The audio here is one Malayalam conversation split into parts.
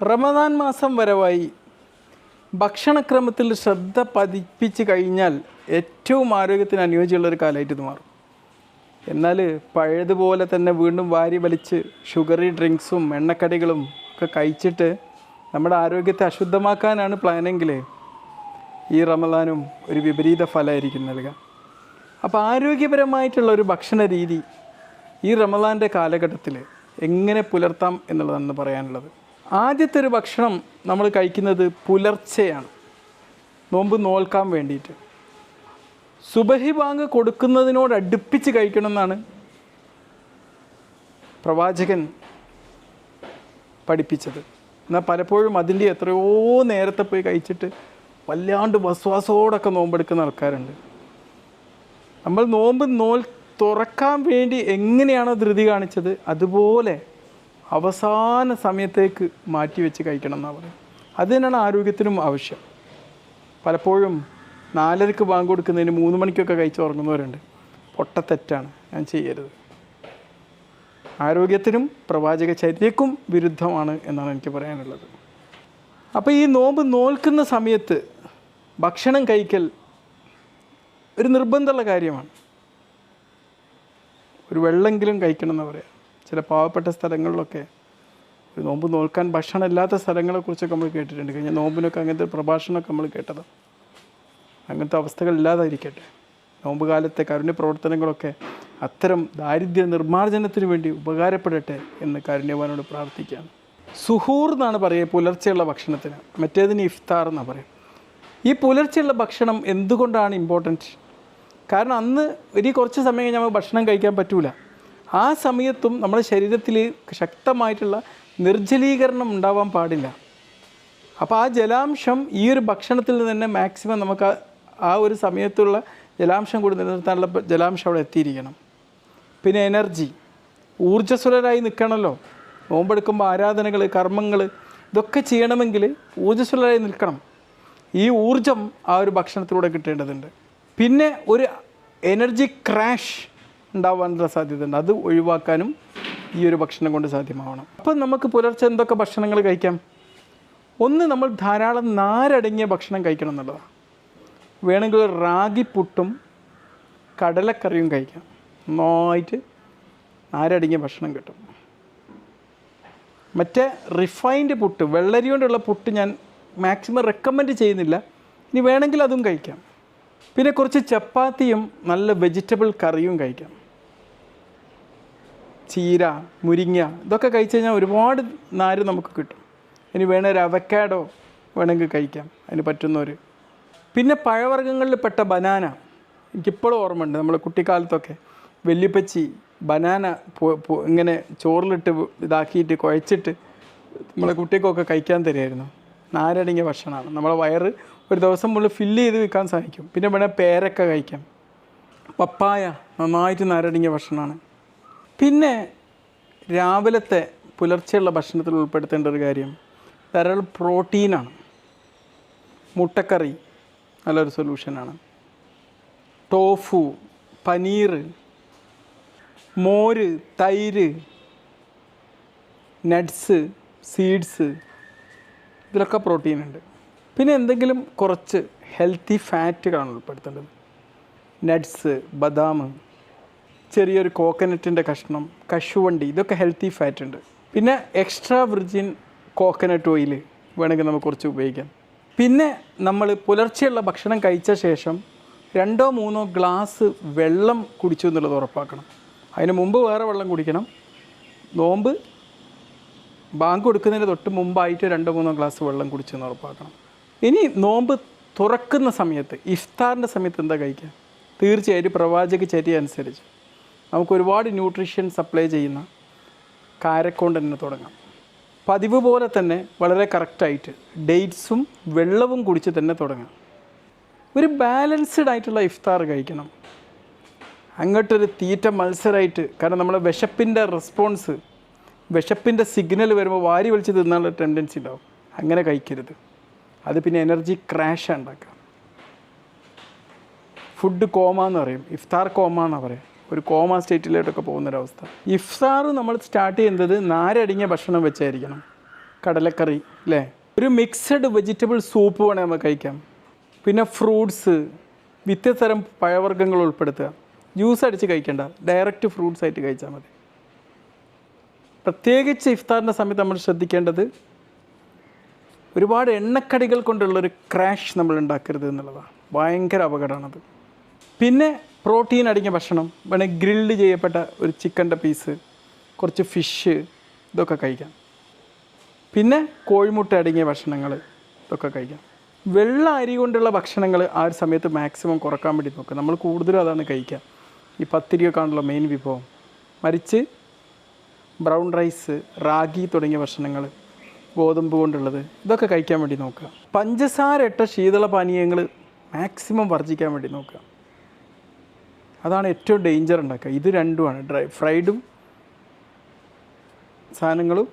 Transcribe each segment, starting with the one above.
റമദാൻ മാസം വരവായി. ഭക്ഷണക്രമത്തിൽ ശ്രദ്ധ പതിപ്പിച്ച് കഴിഞ്ഞാൽ ഏറ്റവും ആരോഗ്യത്തിന് അനുയോജ്യമുള്ള ഒരു കാലമായിട്ട് ഇത് മാറും. എന്നാൽ പഴയതുപോലെ തന്നെ വീണ്ടും വാരി വലിച്ച് ഷുഗറി ഡ്രിങ്ക്സും എണ്ണക്കടികളും ഒക്കെ കഴിച്ചിട്ട് നമ്മുടെ ആരോഗ്യത്തെ അശുദ്ധമാക്കാനാണ് പ്ലാനെങ്കിൽ ഈ റമദാനും ഒരു വിപരീത ഫലമായിരിക്കും നൽകുക. അപ്പോൾ ആരോഗ്യപരമായിട്ടുള്ള ഒരു ഭക്ഷണ രീതി ഈ റമദാന്റെ കാലഘട്ടത്തിൽ എങ്ങനെ പുലർത്താം എന്നുള്ളതാണ് പറയാനുള്ളത്. ആദ്യത്തെ ഒരു ഭക്ഷണം നമ്മൾ കഴിക്കുന്നത് പുലർച്ചെയാണ്. നോമ്പ് നോൽക്കാൻ വേണ്ടിയിട്ട്. സുബഹി ബാങ്ക് കൊടുക്കുന്നതിനോട് അടുപ്പിച്ച് കഴിക്കണമെന്നാണ് പ്രവാചകൻ പഠിപ്പിച്ചത്. എന്നാൽ പലപ്പോഴും അതിന്റെ എത്രയോ നേരത്തെ പോയി കഴിച്ചിട്ട് വല്ലാണ്ട് വസ്വാസോടൊക്കെ നോമ്പെടുക്കുന്ന ആൾക്കാരുണ്ട്. നമ്മൾ നോമ്പ് നോൽ തുറക്കാൻ വേണ്ടി എങ്ങനെയാണോ ധൃതി കാണിച്ചത് അതുപോലെ അവസാന സമയത്തേക്ക് മാറ്റി വെച്ച് കഴിക്കണം എന്നാണ് പറയുന്നത്. അത് തന്നെയാണ് ആരോഗ്യത്തിനും ആവശ്യം. പലപ്പോഴും നാലരക്ക് ബാങ്ക് കൊടുക്കുന്നതിന് മൂന്ന് മണിക്കൊക്കെ കഴിച്ച് ഉറങ്ങുന്നവരുണ്ട്. പൊട്ടത്തെറ്റാണ് ഞാൻ ചെയ്യരുത്. ആരോഗ്യത്തിനും പ്രവാചക ചര്യക്കും വിരുദ്ധമാണ് എന്നാണ് എനിക്ക് പറയാനുള്ളത്. അപ്പോൾ ഈ നോമ്പ് നോൽക്കുന്ന സമയത്ത് ഭക്ഷണം കഴിക്കൽ ഒരു നിർബന്ധമുള്ള കാര്യമാണ്. ഒരു വെള്ളമെങ്കിലും കഴിക്കണം എന്ന് പറയാം. ചില പാവപ്പെട്ട സ്ഥലങ്ങളിലൊക്കെ നോമ്പ് നോൽക്കാൻ ഭക്ഷണം ഇല്ലാത്ത സ്ഥലങ്ങളെക്കുറിച്ചൊക്കെ നമ്മൾ കേട്ടിട്ടുണ്ട്. കഴിഞ്ഞ നോമ്പിനൊക്കെ അങ്ങനത്തെ ഒരു പ്രഭാഷണമൊക്കെ നമ്മൾ കേട്ടത്. അങ്ങനത്തെ അവസ്ഥകൾ ഇല്ലാതായിരിക്കട്ടെ. നോമ്പ് കാലത്തെ കാരുണ്യ പ്രവർത്തനങ്ങളൊക്കെ അത്തരം ദാരിദ്ര്യ നിർമ്മാർജനത്തിന് വേണ്ടി ഉപകാരപ്പെടട്ടെ എന്ന് കാരുണ്യവാനോട് പ്രാർത്ഥിക്കുകയാണ്. സുഹൂർ എന്നാണ് പറയുക പുലർച്ചെയുള്ള ഭക്ഷണത്തിന്. മറ്റേതിന് ഇഫ്താർ എന്നാണ് പറയുക. ഈ പുലർച്ചെയുള്ള ഭക്ഷണം എന്തുകൊണ്ടാണ് ഇമ്പോർട്ടന്റ് കാരണം അന്ന് ഇനി കുറച്ച് സമയം കഴിഞ്ഞാൽ നമുക്ക് ഭക്ഷണം കഴിക്കാൻ പറ്റൂല. ആ സമയത്തും നമ്മുടെ ശരീരത്തിൽ ശക്തമായിട്ടുള്ള നിർജലീകരണം ഉണ്ടാവാൻ പാടില്ല. അപ്പോൾ ആ ജലാംശം ഈ ഒരു ഭക്ഷണത്തിൽ തന്നെ മാക്സിമം നമുക്ക് ആ- ഒരു സമയത്തുള്ള ജലാംശം കൂടി നിലനിർത്താനുള്ള ജലാംശം അവിടെ എത്തിയിരിക്കണം. പിന്നെ എനർജി ഊർജസ്വലരായി നിൽക്കണമല്ലോ നോമ്പെടുക്കുമ്പോൾ ആരാധനകൾ കർമ്മങ്ങൾ ഇതൊക്കെ ചെയ്യണമെങ്കിൽ ഊർജസ്വലരായി നിൽക്കണം. ഈ ഊർജം ആ ഒരു ഭക്ഷണത്തിലൂടെ കിട്ടേണ്ടതുണ്ട്. പിന്നെ ഒരു എനർജി ക്രാഷ് ഉണ്ടാവാനുള്ള സാധ്യതയുണ്ട്. അത് ഒഴിവാക്കാനും ഈ ഒരു ഭക്ഷണം കൊണ്ട് സാധ്യമാവണം. അപ്പം നമുക്ക് പുലർച്ചെ എന്തൊക്കെ ഭക്ഷണങ്ങൾ കഴിക്കാം? ഒന്ന് നമ്മൾ ധാരാളം നാരടങ്ങിയ ഭക്ഷണം കഴിക്കണം എന്നുള്ളതാണ് വേണമെങ്കിൽ റാഗി പുട്ടും കടലക്കറിയും കഴിക്കാം. നന്നായിട്ട് നാരടങ്ങിയ ഭക്ഷണം കിട്ടും. മറ്റേ റിഫൈൻഡ് പുട്ട് വെള്ളരി കൊണ്ടുള്ള പുട്ട് ഞാൻ മാക്സിമം റെക്കമെൻഡ് ചെയ്യുന്നില്ല. ഇനി വേണമെങ്കിൽ അതും കഴിക്കാം. പിന്നെ കുറച്ച് ചപ്പാത്തിയും നല്ല വെജിറ്റബിൾ കറിയും കഴിക്കാം. ചീര മുരിങ്ങ ഇതൊക്കെ കഴിച്ച് കഴിഞ്ഞാൽ ഒരുപാട് നാര് നമുക്ക് കിട്ടും. ഇനി വേണേ ഒരു അവക്കാഡോ വേണമെങ്കിൽ കഴിക്കാം അതിന് പറ്റുന്നവർ പിന്നെ പഴവർഗങ്ങളിൽ പെട്ട ബനാന എനിക്കിപ്പോഴും ഓർമ്മയുണ്ട് നമ്മൾ കുട്ടിക്കാലത്തൊക്കെ വെല്ലിപ്പച്ചി ബനാന ഇങ്ങനെ ചോറിലിട്ട് ഇതാക്കിയിട്ട് കുഴച്ചിട്ട് നമ്മളെ കുട്ടിക്കൊക്കെ കഴിക്കാൻ തരുമായിരുന്നു. നാരടങ്ങിയ ഭക്ഷണമാണ്. നമ്മളെ വയറ് ഒരു ദിവസം മുകളിൽ ഫില്ല് ചെയ്ത് വിൽക്കാൻ സാധിക്കും. പിന്നെ വേണേൽ പേരക്ക കഴിക്കാം. പപ്പായ നന്നായിട്ട് നാരടങ്ങിയ ഭക്ഷണമാണ്. പിന്നെ രാവിലത്തെ പുലർച്ചെയുള്ള ഭക്ഷണത്തിൽ ഉൾപ്പെടുത്തേണ്ട ഒരു കാര്യം ധാരാളം പ്രോട്ടീനാണ് മുട്ടക്കറി നല്ലൊരു സൊല്യൂഷനാണ് ടോഫു പനീർ മോര് തൈര് നട്ട്സ് സീഡ്സ് ഇതിലൊക്കെ പ്രോട്ടീൻ ഉണ്ട്. പിന്നെ എന്തെങ്കിലും കുറച്ച് ഹെൽത്തി ഫാറ്റുകളാണ് ഉൾപ്പെടുത്തേണ്ടത്. നട്ട്സ് ബദാം ചെറിയൊരു കോക്കനട്ടിന്റെ കഷ്ണം കശുവണ്ടി ഇതൊക്കെ ഹെൽത്തി ഫാറ്റ് ഉണ്ട്. പിന്നെ എക്സ്ട്രാ വിർജിൻ കോക്കനട്ട് ഓയിൽ വേണമെങ്കിൽ നമുക്ക് കുറച്ച് ഉപയോഗിക്കാം. പിന്നെ നമ്മൾ പുലർച്ചെയുള്ള ഭക്ഷണം കഴിച്ച ശേഷം രണ്ടോ മൂന്നോ ഗ്ലാസ് വെള്ളം കുടിച്ചു എന്നുള്ളത് ഉറപ്പാക്കണം. അതിന് മുമ്പ് വേറെ വെള്ളം കുടിക്കണം. നോമ്പ് ബാങ്ക് കൊടുക്കുന്നതിന് തൊട്ട് മുമ്പായിട്ട് രണ്ടോ മൂന്നോ ഗ്ലാസ് വെള്ളം കുടിച്ചെന്ന് ഉറപ്പാക്കണം. ഇനി നോമ്പ് തുറക്കുന്ന സമയത്ത് ഇഫ്താറിന്റെ സമയത്ത് എന്താ കഴിക്കുക? തീർച്ചയായിട്ടും പ്രവാചക ചര്യ അനുസരിച്ച്. നമുക്ക് ഒരുപാട് ന്യൂട്രീഷൻ സപ്ലൈ ചെയ്യുന്ന കാരക്കൊണ്ട് തന്നെ തുടങ്ങാം. പതിവ് പോലെ തന്നെ വളരെ കറക്റ്റായിട്ട് ഡേറ്റ്സും വെള്ളവും കുടിച്ച് തന്നെ തുടങ്ങാം. ഒരു ബാലൻസ്ഡ് ആയിട്ടുള്ള ഇഫ്താർ കഴിക്കണം. അങ്ങോട്ടൊരു തീറ്റ മത്സരമായിട്ട് കാരണം നമ്മുടെ വിശപ്പിന്റെ റെസ്പോൺസ് വിശപ്പിന്റെ സിഗ്നൽ വരുമ്പോൾ വാരി വലിച്ച് തിന്നാനുള്ള ടെൻഡൻസി ഉണ്ടാവും. അങ്ങനെ കഴിക്കരുത്. അത് പിന്നെ എനർജി ക്രാഷ് ഉണ്ടാക്കാം ഫുഡ് കോമ എന്ന് പറയും. ഇഫ്താർ കോമ എന്ന് പറയും. ഒരു കോമ സ്റ്റേറ്റിലോട്ടൊക്കെ പോകുന്നൊരവസ്ഥ. ഇഫ്താർ നമ്മൾ സ്റ്റാർട്ട് ചെയ്യുന്നത് നാരടങ്ങിയ ഭക്ഷണം വെച്ചായിരിക്കണം. കടലക്കറി അല്ലേ ഒരു മിക്സഡ് വെജിറ്റബിൾ സൂപ്പ് വേണേൽ നമുക്ക് കഴിക്കാം. പിന്നെ ഫ്രൂട്ട്സ് വ്യത്യസ്തരം പഴവർഗങ്ങൾ ഉൾപ്പെടുത്തുക. ജ്യൂസ് അടിച്ച് കഴിക്കേണ്ട. ഡയറക്റ്റ് ഫ്രൂട്ട്സ് ആയിട്ട് കഴിച്ചാൽ മതി. പ്രത്യേകിച്ച് ഇഫ്താറിന്റെ സമയത്ത് നമ്മൾ ശ്രദ്ധിക്കേണ്ടത് ഒരുപാട് എണ്ണക്കടികൾ കൊണ്ടുള്ളൊരു ക്രാഷ് നമ്മൾ ഉണ്ടാക്കരുത് എന്നുള്ളതാണ്. ഭയങ്കര അപകടമാണത്. പിന്നെ പ്രോട്ടീൻ അടങ്ങിയ ഭക്ഷണം വേണമെങ്കിൽ ഗ്രിൽഡ് ചെയ്യപ്പെട്ട ഒരു ചിക്കന്റെ പീസ് കുറച്ച് ഫിഷ് ഇതൊക്കെ കഴിക്കാം. പിന്നെ കോഴിമുട്ട അടങ്ങിയ ഭക്ഷണങ്ങൾ ഇതൊക്കെ കഴിക്കാം. വെള്ള അരി കൊണ്ടുള്ള ഭക്ഷണങ്ങൾ ആ ഒരു സമയത്ത് മാക്സിമം കുറയ്ക്കാൻ വേണ്ടി നോക്കുക. നമ്മൾ കൂടുതലും അതാണ് കഴിക്കുക. ഈ പത്തിരിയൊക്കെ ആണല്ലോ മെയിൻ വിഭവം. മരിച്ച് ബ്രൗൺ റൈസ് റാഗി തുടങ്ങിയ ഭക്ഷണങ്ങൾ ഗോതമ്പ് കൊണ്ടുള്ളത് ഇതൊക്കെ കഴിക്കാൻ വേണ്ടി നോക്കുക. പഞ്ചസാര ഇട്ട ശീതള പാനീയങ്ങൾ മാക്സിമം വർജിക്കാൻ വേണ്ടി നോക്കുക. അതാണ് ഏറ്റവും ഡേഞ്ചർ ഉണ്ടാക്കുക. ഇത് രണ്ടുമാണ്. ഡ്രൈ ഫ്രൈഡും സാധനങ്ങളും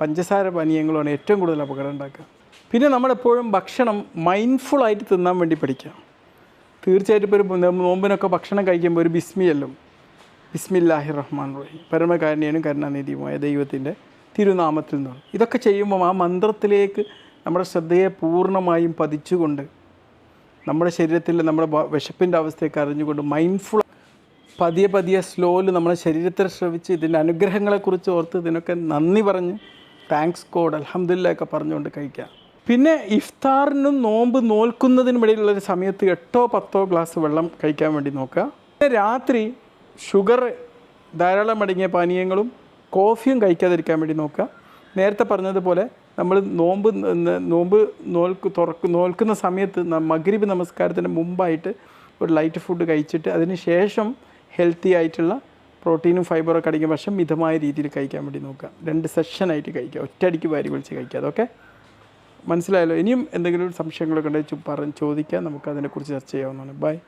പഞ്ചസാര പാനീയങ്ങളുമാണ് ഏറ്റവും കൂടുതൽ അപകടം ഉണ്ടാക്കുക. പിന്നെ നമ്മളെപ്പോഴും ഭക്ഷണം മൈൻഡ്ഫുള്ളായിട്ട് തിന്നാൻ വേണ്ടി പഠിക്കുക. തീർച്ചയായിട്ടും ഇപ്പോൾ ഒരു നോമ്പിനൊക്കെ ഭക്ഷണം കഴിക്കുമ്പോൾ ഒരു ബിസ്മിയല്ലും. ബിസ്മില്ലാഹി റഹ്മാൻ റഹീം പരമകാരുണ്യനും കരുണാനിധിയുമായ ദൈവത്തിന്റെ തിരുനാമത്തിൽ നിന്നാണ് ഇതൊക്കെ ചെയ്യുമ്പോൾ ആ മന്ത്രത്തിലേക്ക് നമ്മുടെ ശ്രദ്ധയെ പൂർണമായും പതിച്ചുകൊണ്ട് നമ്മുടെ ശരീരത്തിൽ നമ്മുടെ വിശപ്പിന്റെ അവസ്ഥയൊക്കെ അറിഞ്ഞുകൊണ്ട് മൈൻഡ്ഫുൾ പതിയെ പതിയെ സ്ലോയിൽ നമ്മുടെ ശരീരത്തിൽ ശ്രവിച്ച് ഇതിന്റെ അനുഗ്രഹങ്ങളെക്കുറിച്ച് ഓർത്ത് ഇതിനൊക്കെ നന്ദി പറഞ്ഞ് താങ്ക്സ് കോഡ് അലഹമില്ല ഒക്കെ പറഞ്ഞുകൊണ്ട് കഴിക്കാം പിന്നെ ഇഫ്താറിനും നോമ്പ് നോൽക്കുന്നതിനും ഇടയിലുള്ളൊരു സമയത്ത് എട്ടോ പത്തോ ഗ്ലാസ് വെള്ളം കഴിക്കാൻ വേണ്ടി നോക്കുക. പിന്നെ രാത്രി ഷുഗർ ധാരാളം അടങ്ങിയ പാനീയങ്ങളും കോഫിയും കഴിക്കാതിരിക്കാൻ വേണ്ടി നോക്കുക. നേരത്തെ പറഞ്ഞതുപോലെ നമ്മൾ നോമ്പ് നോമ്പ് നോൽക്ക് തുറക്ക് നോൽക്കുന്ന സമയത്ത് മഗ്രിബ് നമസ്കാരത്തിന് മുമ്പായിട്ട് ഒരു ലൈറ്റ് ഫുഡ് കഴിച്ചിട്ട് അതിന് ശേഷം ഹെൽത്തി ആയിട്ടുള്ള പ്രോട്ടീനും ഫൈബറൊക്കെ അടിക്കും പക്ഷേ മിതമായ രീതിയിൽ കഴിക്കാൻ വേണ്ടി നോക്കുക. രണ്ട് സെഷനായിട്ട് കഴിക്കുക. ഒറ്റയടിക്ക് വാരി വിളിച്ച് കഴിക്കുക. അതൊക്കെ മനസ്സിലായല്ലോ? ഇനിയും എന്തെങ്കിലും സംശയങ്ങളൊക്കെ ഉണ്ടെങ്കിൽ പറഞ്ഞ് ചോദിക്കാം. നമുക്ക് അതിനെക്കുറിച്ച് ചർച്ച ചെയ്യാവുന്നതാണ്. ബൈ